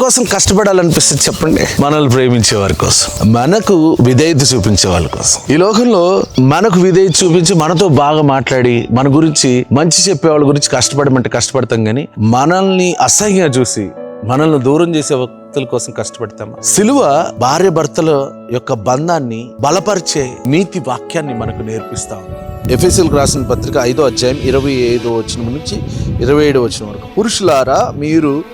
కోసం కష్టపడాలనిపిస్తుంది చెప్పండి. మనల్ని ప్రేమించే వారి కోసం. మనకు విధేయత చూపించే వాళ్ళ కోసం. ఈ లోకంలో మనకు విధేయత చూపించి మనతో బాగా మాట్లాడి మన గురించి మంచి చెప్పే వాళ్ళ గురించి కష్టపడమంటే కష్టపడతాం కానీ మనల్ని అసహ్యంగా చూసి మనల్ని దూరం చేసే వ్యక్తుల కోసం కష్టపడతామా సిలువ భార్య భర్తల యొక్క బంధాన్ని బలపరిచే నీతి వాక్యాన్ని మనకు నేర్పిస్తా ఉంది. ఎఫ్ఎస్ఎల్కి రాసిన పత్రిక ఐదో అధ్యాయం ఇరవై ఐదో వచ్చిన నుంచి ఇరవై ఏడో వచ్చిన వరకు. పురుషులారా మీరు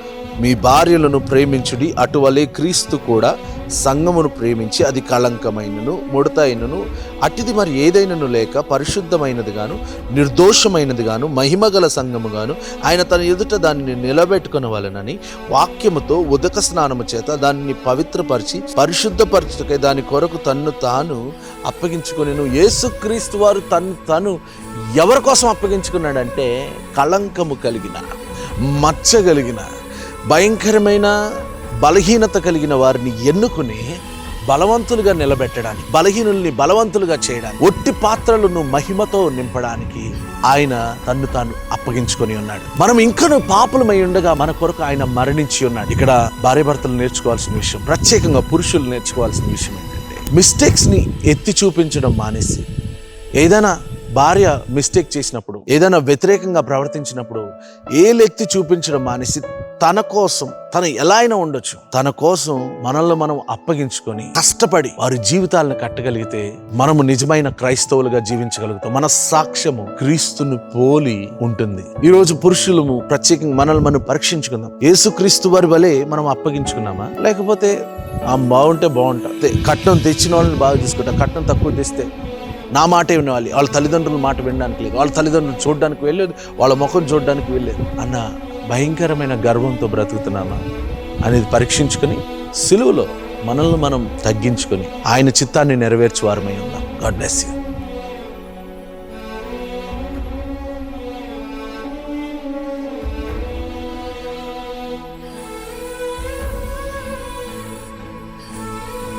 మీ భార్యలను ప్రేమించుడి అటువలే క్రీస్తు కూడా సంఘమును ప్రేమించి అది కళంకమైనను ముడతైనను అట్టిది మరి ఏదైనను లేక పరిశుద్ధమైనది గాను నిర్దోషమైనది గాను మహిమగల సంఘము గాను ఆయన తన ఎదుట దానిని నిలబెట్టుకునవలనని వాక్యముతో ఉదక స్నానము చేత దానిని పవిత్రపరిచి పరిశుద్ధపరచుటకై దాని కొరకు తన్ను తాను అప్పగించుకుని యేసుక్రీస్తు వారు తను తను ఎవరి కోసం అప్పగించుకున్నాడంటే కళంకము కలిగిన మచ్చ కలిగిన భయంకరమైన బలహీనత కలిగిన వారిని ఎన్నుకుని బలవంతులుగా నిలబెట్టడానికి బలహీనుల్ని బలవంతులుగా చేయడానికి ఒట్టి పాత్రలను మహిమతో నింపడానికి ఆయన తన్ను తాను అప్పగించుకొని ఉన్నాడు. మనం ఇంకను పాపులమై ఉండగా మన కొరకు ఆయన మరణించి ఉన్నాడు. ఇక్కడ భార్యాభర్తలు నేర్చుకోవాల్సిన విషయం ప్రత్యేకంగా పురుషులు నేర్చుకోవాల్సిన విషయం ఏంటంటే మిస్టేక్స్ని ఎత్తి చూపించడం మానేసి ఏదైనా భార్య మిస్టేక్ చేసినప్పుడు ఏదైనా వ్యతిరేకంగా ప్రవర్తించినప్పుడు ఏ లెత్తి చూపించడం మానేసి తన కోసం తను ఎలా అయినా ఉండొచ్చు. తన కోసం మనల్ని మనం అప్పగించుకొని కష్టపడి వారి జీవితాలను కట్టగలిగితే మనము నిజమైన క్రైస్తవులుగా జీవించగలుగుతాం. మన సాక్ష్యము క్రీస్తుని పోలి ఉంటుంది. ఈ రోజు పురుషులము ప్రత్యేకంగా మనల్ని మనం పరీక్షించుకుందాం. యేసుక్రీస్తు వారి వలె మనం అప్పగించుకున్నామా? లేకపోతే ఆ బాగుంటే బాగుంటుంది కట్నం తెచ్చిన వాళ్ళని బాగా తీసుకుంటాం కట్నం తక్కువ తెస్తే నా మాటే వినాలి వాళ్ళ తల్లిదండ్రుల మాట వినడానికి లేదు. వాళ్ళ తల్లిదండ్రులు చూడడానికి వెళ్ళలేదు. వాళ్ళ ముఖం చూడడానికి వెళ్ళలేదు. అన్న భయంకరమైన గర్వంతో బ్రతుకుతున్నామా అనేది పరీక్షించుకొని సిలువలో మనల్ని మనం తగ్గించుకొని ఆయన చిత్తాన్ని నెరవేర్చువారమై ఉన్నాం ఉందాం. God bless you